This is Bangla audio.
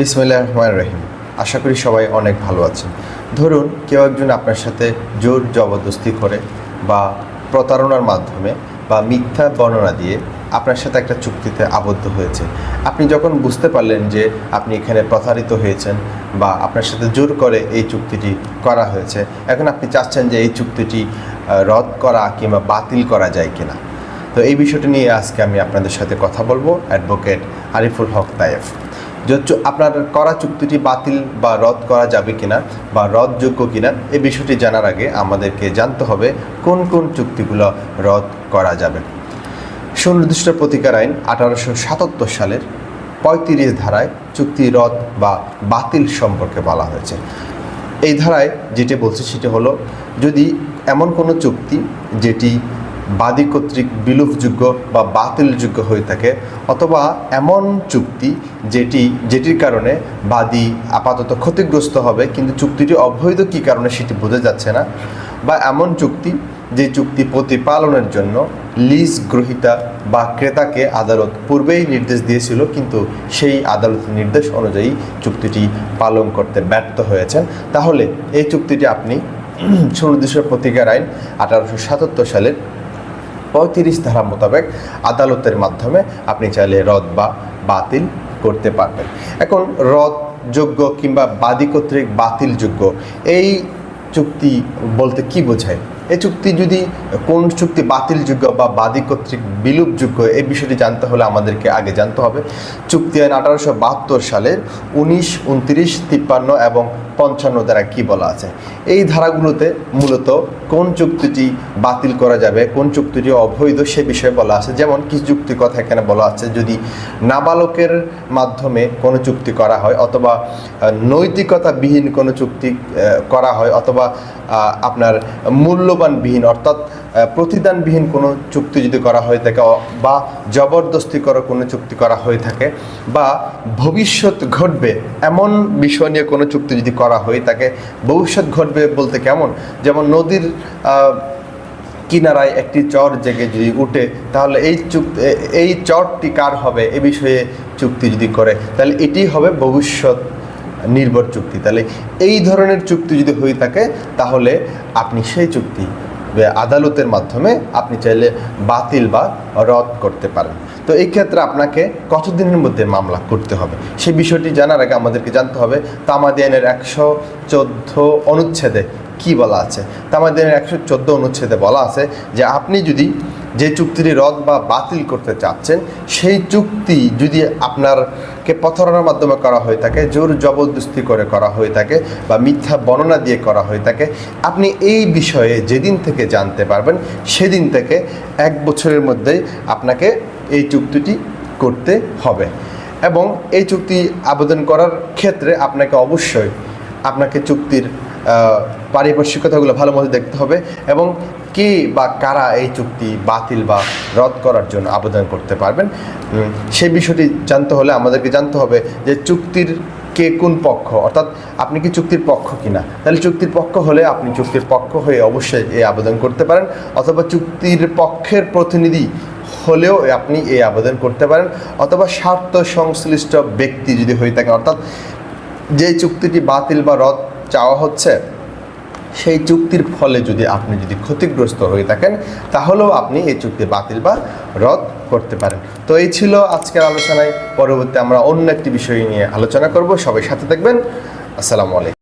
বিসমিল্লাহ রহমান রহিম। আশা করি সবাই অনেক ভালো আছেন। ধরুন কেউ একজন আপনার সাথে জোর জবরদস্তি করে বা প্রতারণার মাধ্যমে বা মিথ্যা বর্ণনা দিয়ে আপনার সাথে একটা চুক্তিতে আবদ্ধ হয়েছে। আপনি যখন বুঝতে পারলেন যে আপনি এখানে প্রতারিত হয়েছেন বা আপনার সাথে জোর করে এই চুক্তিটি করা হয়েছে, এখন আপনি চাচ্ছেন যে এই চুক্তিটি রদ করা কিংবা বাতিল করা যায় কিনা। তো এই বিষয়টি নিয়ে আজকে আমি আপনাদের সাথে কথা বলব, অ্যাডভোকেট আরিফুল হক তায়েফ যে আপনার করা চুক্তিটি বাতিল বা রদ করা যাবে কিনা বা রদযোগ্য কিনা এই বিষয়টি জানার আগে আমাদেরকে জানতে হবে কোন কোন চুক্তিগুলো রদ করা যাবে। সুনির্দিষ্ট প্রতিকার আইন আঠারোশো সাতাত্তর সালের পঁয়ত্রিশ ধারায় চুক্তি রদ বা বাতিল সম্পর্কে বলা হয়েছে। এই ধারায় যেটি বলছে সেটি হলো, যদি এমন কোনো চুক্তি যেটি বাদী কর্তৃক বিলুপযোগ্য বা বাতিলযোগ্য হয়ে থাকে অথবা এমন চুক্তি যেটি, যেটির কারণে বাদী আপাতত ক্ষতিগ্রস্ত হবে, কিন্তু চুক্তিটি অবৈধ কী কারণে সেটি বোঝা যাচ্ছে না বা এমন চুক্তি যে চুক্তি প্রতিপালনের জন্য লিজ গ্রহীতা বা ক্রেতাকে আদালত পূর্বেই নির্দেশ দিয়েছিল, কিন্তু সেই আদালতের নির্দেশ অনুযায়ী চুক্তিটি পালন করতে ব্যর্থ হয়েছেন। তাহলে এই চুক্তিটি আপনি সুনির্দিষ্ট প্রতিকার আইন আঠারোশো সাতাত্তর সালের পঁয়ত্রিশ ধারা মোতাবেক আদালতের মাধ্যমে আপনি চাইলে রদ বা বাতিল করতে পারবেন। এখন রদ যোগ্য কিংবা বাদী কর্তৃক বাতিলযোগ্য, এই চুক্তি বলতে কি বোঝায়? এই চুক্তি যদি, কোন চুক্তি বাতিলযোগ্য বা বাদী কর্তৃক বিলুপযোগ্য, এই বিষয়টি জানতে হলে আমাদেরকে আগে জানতে হবে। চুক্তি আইন আঠারোশো বাহাত্তর সালের উনিশ, উনত্রিশ, তিপ্পান্ন এবং পঞ্চান্ন দ্বারা কি বলা আছে? এই ধারাগুলোতে মূলত কোন চুক্তিটি বাতিল করা যাবে, কোন চুক্তিটি অবৈধ সে বিষয়ে বলা আছে। যেমন কিছু চুক্তি কথা এখানে বলা আছে, যদি নাবালকের মাধ্যমে কোনো চুক্তি করা হয় অথবা নৈতিকতাবিহীন কোনো চুক্তি করা হয় অথবা আপনার আপনার মূল্যবানবিহীন অর্থাৎ প্রতিদানবিহীন কোনো চুক্তি যদি করা হয়ে থাকে বা জবরদস্তি করা কোনো চুক্তি করা হয়ে থাকে, বা ভবিষ্যৎ ঘটবে এমন বিষয় নিয়ে কোনো চুক্তি যদি করা হয়ে থাকে, ভবিষ্যৎ ঘটবে বলতে কেমন? যেমন নদীর কিনারায় একটি চর জেগে যদি উঠে, তাহলে এই চুক্তি এই চরটি কার হবে? এ বিষয়ে চুক্তি যদি করে, তাহলে এটি হবে ভবিষ্যৎ নির্ভর চুক্তি। তাহলে এই ধরনের চুক্তি যদি হয়ে থাকে, তাহলে আপনি সেই চুক্তি আদালতের মাধ্যমে আপনি চাইলে বাতিল বা রদ করতে পারেন। তো এই ক্ষেত্রে আপনাকে কতদিনের মধ্যে মামলা করতে হবে? সেই বিষয়টি জানার আগে আমাদেরকে জানতে হবে তামাদি আইনের একশো চোদ্দ অনুচ্ছেদে কি বলা আছে? তামাদিনের একশো চোদ্দ অনুচ্ছেদে বলা আছে যে, আপনি যদি যে চুক্তিটি রদ বা বাতিল করতে চাচ্ছেন, সেই চুক্তি যদি আপনারকে প্রতারণার মাধ্যমে করা হয়ে থাকে, জোর জবরদস্তি করে করা হয়ে থাকে বা মিথ্যা বর্ণনা দিয়ে করা হয়ে থাকে, আপনি এই বিষয়ে যেদিন থেকে জানতে পারবেন, সেদিন থেকে এক বছরের মধ্যেই আপনাকে এই চুক্তিটি করতে হবে। এবং এই চুক্তি আবেদন করার ক্ষেত্রে আপনাকে অবশ্যই আপনাকে চুক্তির পারিপার্শ্বিকতাগুলো ভালো মতো দেখতে হবে এবং কে বা কারা এই চুক্তি বাতিল বা রদ করার জন্য আবেদন করতে পারবেন? সে বিষয়টি জানতে হলে আমাদেরকে জানতে হবে যে চুক্তির কে কোন পক্ষ, অর্থাৎ আপনি কি চুক্তির পক্ষ কিনা? তাহলে চুক্তির পক্ষ হলে আপনি চুক্তির পক্ষ হয়ে অবশ্যই এই আবেদন করতে পারেন, অথবা চুক্তির পক্ষের প্রতিনিধি হলেও আপনি এই আবেদন করতে পারেন, অথবা স্বার্থ সংশ্লিষ্ট ব্যক্তি যদি হয়ে থাকে। অর্থাৎ যে চুক্তিটি বাতিল বা রদ চাওয়া হচ্ছে সেই চুক্তির ফলে যদি আপনি যদি ক্ষতিগ্রস্ত হয়ে থাকেন, তাহলেও আপনি এই চুক্তি বাতিল বা রদ করতে পারেন। তো এই ছিল আজকের আলোচনায়। পরবর্তী আমরা অন্য একটি বিষয় নিয়ে আলোচনা করব। সবাই সাথে থাকবেন। আসসালামু আলাইকুম।